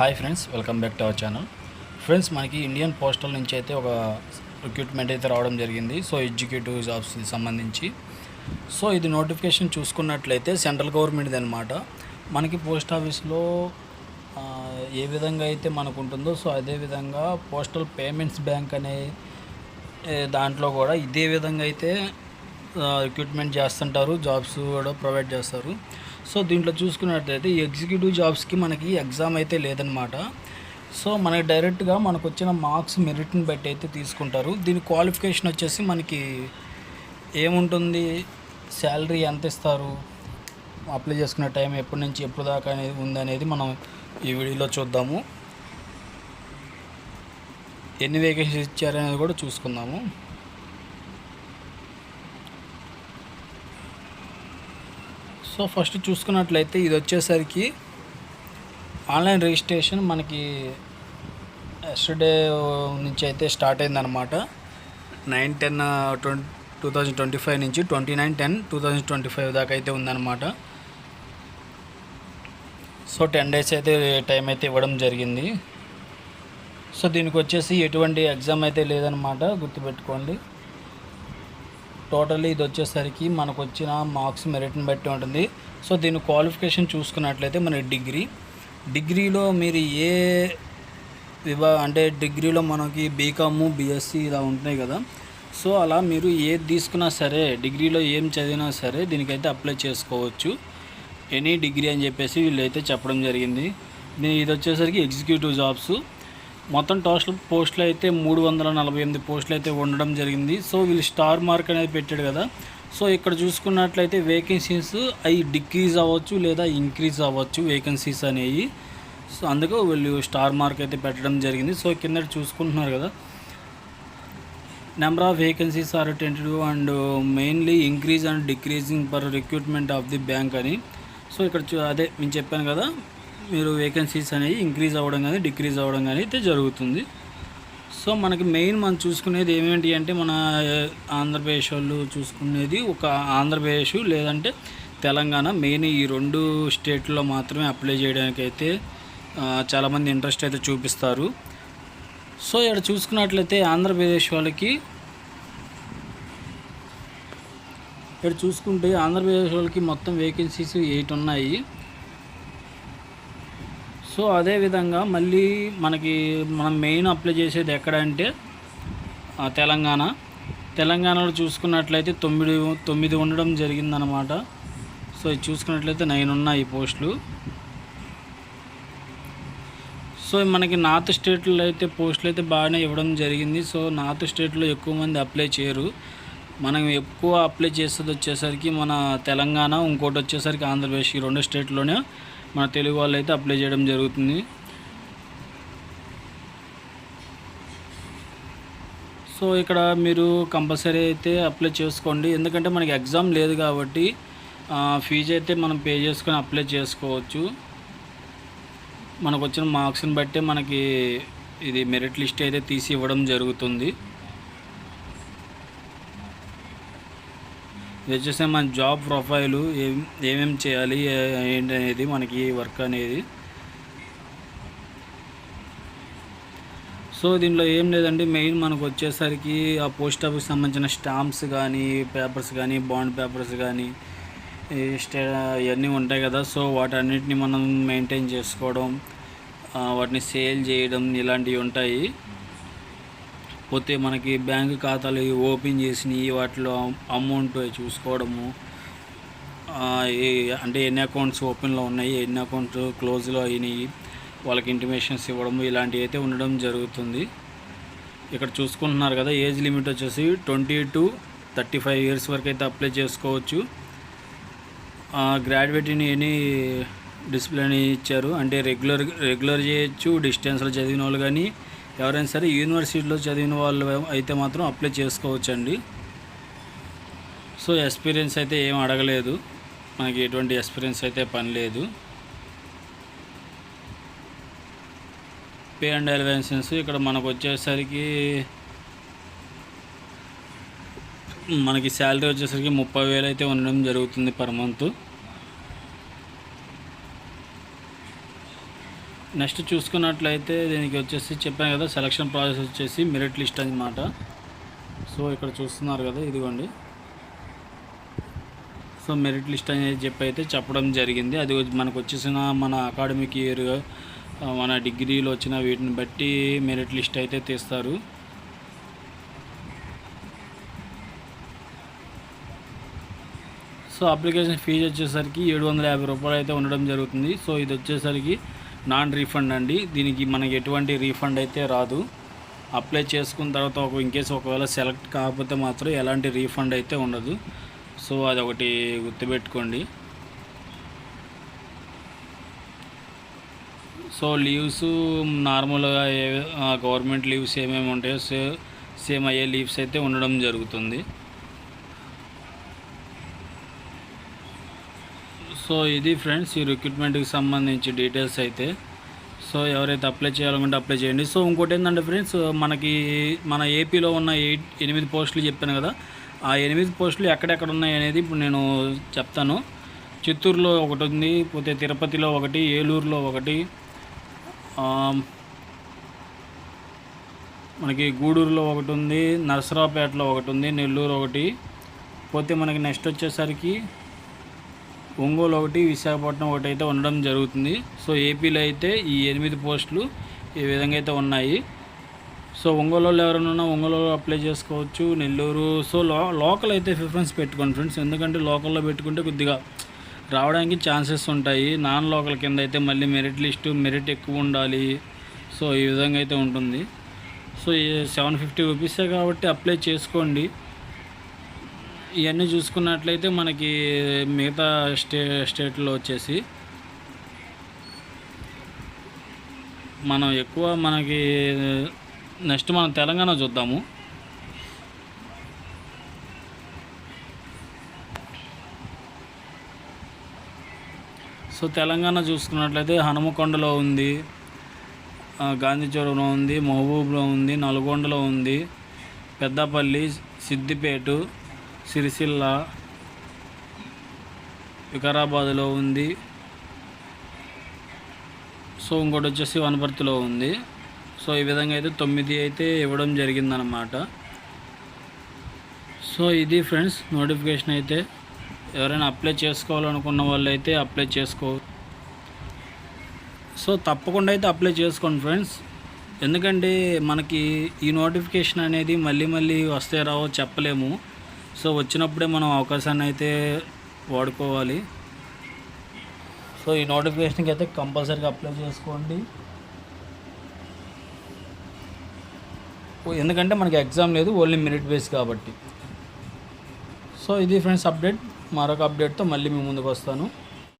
Hi friends welcome back to our channel. Friends మనకి Indian postal నుంచి అయితే ఒక రిక్రూట్మెంట్ అయితే రావడం జరిగింది. సో ఎగ్జిక్యూటివ్ జాబ్స్కి సంబంధించి. సో ఇది నోటిఫికేషన్ చూసుకున్నట్లయితే సెంట్రల్ గవర్నమెంట్ది అనమాట మనకి పోస్ట్ ఆఫీస్లో ఏ విధంగా అయితే మనకు ఉంటుందో సో అదే విధంగా పోస్టల్ పేమెంట్స్ బ్యాంక్ అనే దాంట్లో కూడా ఇదే విధంగా అయితే రిక్రూట్మెంట్ చేస్తుంటారు. జాబ్స్ కూడా ప్రొవైడ్ చేస్తారు. సో దీంట్లో చూసుకున్నట్లయితే ఈ ఎగ్జిక్యూటివ్ జాబ్స్కి మనకి ఎగ్జామ్ అయితే లేదనమాట సో మనకి డైరెక్ట్గా మనకు వచ్చిన మార్క్స్ మెరిట్ని బట్టి అయితే తీసుకుంటారు. దీని క్వాలిఫికేషన్ వచ్చేసి మనకి ఏముంటుంది? శాలరీ ఎంత ఇస్తారు? అప్లై చేసుకునే టైం ఎప్పటి నుంచి ఎప్పుడు దాకా అనేది ఉందనేది మనం ఈ వీడియోలో చూద్దాము. ఎన్ని వేకెన్సీస్ ఇచ్చారనేది కూడా చూసుకుందాము. సో ఫస్ట్ చూసుకున్నట్లయితే ఇది వచ్చేసరికి ఆన్లైన్ రిజిస్ట్రేషన్ మనకి ఎస్టర్డే నుంచి అయితే స్టార్ట్ అయిందనమాట nine ten twenty two thousand twenty five నుంచి twenty nine ten two thousand twenty five దాకా అయితే ఉందన్నమాట. సో టెన్ డేస్ అయితే టైం అయితే ఇవ్వడం జరిగింది. సో దీనికి వచ్చేసి ఎటువంటి ఎగ్జామ్ అయితే లేదనమాట గుర్తుపెట్టుకోండి. టోటల్లీ ఇది వచ్చేసరికి మనకు వచ్చిన మార్క్స్ మెరిట్ని బట్టి ఉంటుంది. సో దీని క్వాలిఫికేషన్ చూసుకున్నట్లయితే మన డిగ్రీ. డిగ్రీలో మీరు ఏ విభా అంటే డిగ్రీలో మనకి బీకాము బీఎస్సీ ఇలా ఉంటున్నాయి కదా. సో అలా మీరు ఏది తీసుకున్నా సరే డిగ్రీలో ఏం చదివినా సరే దీనికైతే అప్లై చేసుకోవచ్చు. ఎనీ డిగ్రీ అని చెప్పేసి వీళ్ళైతే చెప్పడం జరిగింది. ఇది వచ్చేసరికి ఎగ్జిక్యూటివ్ జాబ్స్. మొత్తం టోటల్ పోస్టులు అయితే మూడు వందల నలభై ఎనిమిది పోస్టులు అయితే ఉండడం జరిగింది. సో వీళ్ళు స్టార్ మార్క్ అనేది పెట్టాడు కదా. సో ఇక్కడ చూసుకున్నట్లయితే వేకెన్సీస్ అవి డిక్రీజ్ అవ్వచ్చు లేదా ఇంక్రీజ్ అవ్వచ్చు వేకెన్సీస్ అనేవి. సో అందుకు వీళ్ళు స్టార్ మార్క్ అయితే పెట్టడం జరిగింది. సో కింద చూసుకుంటున్నారు కదా. Number of vacancies are tented and mainly increase and decreasing per recruitment of the bank అని. సో ఇక్కడ చూ అదే నేను చెప్పాను కదా. మీరు వేకెన్సీస్ అనేవి ఇంక్రీజ్ అవ్వడం కానీ డిక్రీజ్ అవ్వడం కానీ అయితే జరుగుతుంది. సో మనకి మెయిన్ మనం చూసుకునేది ఏమేంటి అంటే మన ఆంధ్రప్రదేశ్ వాళ్ళు చూసుకునేది ఒక ఆంధ్రప్రదేశ్ లేదంటే తెలంగాణ. మెయిన్ ఈ రెండు స్టేట్లో మాత్రమే అప్లై చేయడానికి అయితే చాలామంది ఇంట్రెస్ట్ అయితే చూపిస్తారు. సో ఇక్కడ చూసుకున్నట్లయితే ఆంధ్రప్రదేశ్ వాళ్ళకి ఇక్కడ చూసుకుంటే ఆంధ్రప్రదేశ్ వాళ్ళకి మొత్తం వేకెన్సీస్ ఎయిట్ ఉన్నాయి. సో అదే విధంగా మళ్ళీ మనకి మనం మెయిన్ అప్లై చేసేది ఎక్కడ అంటే తెలంగాణ. తెలంగాణలో చూసుకున్నట్లయితే తొమ్మిది తొమ్మిది ఉండడం జరిగిందనమాట. సో ఇది చూసుకున్నట్లయితే నైన్ ఉన్నాయి పోస్టులు. సో మనకి నార్త్ స్టేట్లో అయితే పోస్టులు అయితే బాగానే ఇవ్వడం జరిగింది. సో నార్త్ స్టేట్లో ఎక్కువ మంది అప్లై చేయరు. మనం ఎక్కువ అప్లై చేసేది వచ్చేసరికి మన తెలంగాణ ఇంకోటి వచ్చేసరికి ఆంధ్రప్రదేశ్ ఈ రెండు స్టేట్లోనే మన తెలుగు వాళ్ళు అయితే అప్లై చేయడం జరుగుతుంది. సో ఇక్కడ మీరు కంపల్సరీ అయితే అప్లై చేసుకోండి. ఎందుకంటే మనకి ఎగ్జామ్ లేదు కాబట్టి ఫీజు అయితే మనం పే చేసుకొని అప్లై చేసుకోవచ్చు. మనకు వచ్చిన మార్క్స్ని బట్టే మనకి ఇది మెరిట్ లిస్ట్ అయితే తీసి ఇవ్వడం జరుగుతుంది. ఇది వచ్చేసి మన జాబ్ ప్రొఫైలు ఏం ఏమేమి చేయాలి ఏంటి అనేది మనకి వర్క్ అనేది. సో దీంట్లో ఏం లేదండి మెయిన్ మనకు వచ్చేసరికి ఆ పోస్ట్ ఆఫీస్ సంబంధించిన స్టాంప్స్ కానీ పేపర్స్ కానీ బాండ్ పేపర్స్ కానీ స్టే ఇవన్నీ ఉంటాయి కదా. సో వాటన్నిటిని మనం మెయింటైన్ చేసుకోవడం వాటిని సేల్ చేయడం ఇలాంటివి ఉంటాయి. పోతే మనకి బ్యాంక్ ఖాతాలు ఓపెన్ చేసినవి వాటిలో అమౌంట్ చూసుకోవడము అంటే ఎన్ని అకౌంట్స్ ఓపెన్లో ఉన్నాయి ఎన్ని అకౌంట్స్ క్లోజ్లో అయినాయి వాళ్ళకి ఇంటిమేషన్స్ ఇవ్వడము ఇలాంటివి అయితే ఉండడం జరుగుతుంది. ఇక్కడ చూసుకుంటున్నారు కదా ఏజ్ లిమిట్ వచ్చేసి twenty to thirty five years వరకు అయితే అప్లై చేసుకోవచ్చు. గ్రాడ్యుయేట్ని ఎనీ డిసిప్లిన్ ఇచ్చారు అంటే రెగ్యులర్ రెగ్యులర్ చేయొచ్చు డిస్టెన్స్లో చదివిన వాళ్ళు కానీ ఎవరైనా సరే యూనివర్సిటీలో చదివిన వాళ్ళు అయితే మాత్రం అప్లై చేసుకోవచ్చండి. సో ఎక్స్పీరియన్స్ అయితే ఏం అడగలేదు. మనకి ఎటువంటి ఎక్స్పీరియన్స్ అయితే పని లేదు. పే అండ్ అలవెన్సెస్ ఇక్కడ మనకు వచ్చేసరికి మనకి శాలరీ వచ్చేసరికి ముప్పై వేలు అయితే ఉండడం జరుగుతుంది పర్ మంత్. నెక్స్ట్ చూసుకున్నట్లయితే దీనికి వచ్చేసి చెప్పాను కదా సెలక్షన్ ప్రాసెస్ వచ్చేసి మెరిట్ లిస్ట్ అన్నమాట. సో ఇక్కడ చూస్తున్నారు కదా ఇదిగోండి. సో మెరిట్ లిస్ట్ అనేది చెప్పి అయితే చెప్పడం జరిగింది. అది మనకు వచ్చేసిన మన అకాడమిక్ ఇయర్ మన డిగ్రీలో వచ్చిన వీటిని బట్టి మెరిట్ లిస్ట్ అయితే తీస్తారు. సో అప్లికేషన్ ఫీజు వచ్చేసరికి ఏడు వందల యాభై రూపాయలు అయితే ఉండడం జరుగుతుంది. సో ఇది వచ్చేసరికి నాన్ రీఫండ్ అండి. దీనికి మనకి ఎటువంటి రీఫండ్ అయితే రాదు. అప్లై చేసుకున్న తర్వాత ఒక ఇన్కేసు ఒకవేళ సెలెక్ట్ కాకపోతే మాత్రం ఎలాంటి రీఫండ్ అయితే ఉండదు. సో అది ఒకటి గుర్తుపెట్టుకోండి. సో లీవ్స్ నార్మల్గా ఏ గవర్నమెంట్ లీవ్స్ ఏమేమి ఉంటాయో సేమ్ అయ్యే లీవ్స్ అయితే ఉండడం జరుగుతుంది. సో ఇది ఫ్రెండ్స్ ఈ రిక్రూట్మెంట్కి సంబంధించి డీటెయిల్స్ అయితే. సో ఎవరైతే అప్లై చేయాలనుకుంటే అప్లై చేయండి. సో ఇంకోటి ఏంటంటే ఫ్రెండ్స్ మనకి మన ఏపీలో ఉన్న ఎయిట్ ఎనిమిది పోస్టులు చెప్పాను కదా ఆ ఎనిమిది పోస్టులు ఎక్కడెక్కడ ఉన్నాయి అనేది ఇప్పుడు నేను చెప్తాను. చిత్తూరులో ఒకటి ఉంది పోతే తిరుపతిలో ఒకటి ఏలూరులో ఒకటి మనకి గూడూరులో ఒకటి ఉంది నరసరావుపేటలో ఒకటి ఉంది నెల్లూరు ఒకటి. పోతే మనకి నెక్స్ట్ వచ్చేసరికి ఒంగోలు ఒకటి విశాఖపట్నం ఒకటి అయితే ఉండడం జరుగుతుంది. సో ఏపీలో అయితే ఈ ఎనిమిది పోస్టులు ఈ విధంగా అయితే ఉన్నాయి. సో ఒంగోలు ఎవరైనా ఉన్నా ఒంగోలు అప్లై చేసుకోవచ్చు నెల్లూరు. సో లో లోకల్ అయితే ప్రిఫరెన్స్ పెట్టుకోండి ఫ్రెండ్స్. ఎందుకంటే లోకల్లో పెట్టుకుంటే కొద్దిగా రావడానికి ఛాన్సెస్ ఉంటాయి. నాన్ లోకల్ కింద అయితే మళ్ళీ మెరిట్ లిస్ట్ మెరిట్ ఎక్కువ ఉండాలి. సో ఈ విధంగా అయితే ఉంటుంది. సో సెవెన్ ఫిఫ్టీ రూపీసే కాబట్టి అప్లై చేసుకోండి. ఇవన్నీ చూసుకున్నట్లయితే మనకి మిగతా స్టే స్టేట్లో వచ్చేసి మనం ఎక్కువ మనకి నెక్స్ట్ మనం తెలంగాణ చూద్దాము. సో తెలంగాణ చూసుకున్నట్లయితే హనుమకొండలో ఉంది ఆ, గాంధీ ఉంది మహబూబ్లో ఉంది నల్గొండలో ఉంది పెద్దపల్లి సిద్దిపేట సిరిసిల్ల వికారాబాద్లో ఉంది. సో ఇంకోటి వచ్చేసి వనపర్తిలో ఉంది. సో ఈ విధంగా అయితే తొమ్మిది అయితే ఇవ్వడం జరిగిందనమాట సో ఇది ఫ్రెండ్స్ నోటిఫికేషన్ అయితే. ఎవరైనా అప్లై చేసుకోవాలనుకున్న వాళ్ళు అయితే అప్లై చేసుకో. సో తప్పకుండా అయితే అప్లై చేసుకోండి ఫ్రెండ్స్. ఎందుకంటే మనకి ఈ నోటిఫికేషన్ అనేది మళ్ళీ మళ్ళీ వస్తే రావో చెప్పలేము. సో వచ్చినప్పుడే మనం అవకాశాన్ని అయితే వాడుకోవాలి. సో ఈ నోటిఫికేషన్కి అయితే కంపల్సరీగా అప్లై చేసుకోండి. ఎందుకంటే మనకి ఎగ్జామ్ లేదు ఓన్లీ మెరిట్ బేస్ కాబట్టి. సో ఇది ఫ్రెండ్స్ అప్డేట్ మరొక అప్డేట్తో మళ్ళీ మీ ముందుకు వస్తాను.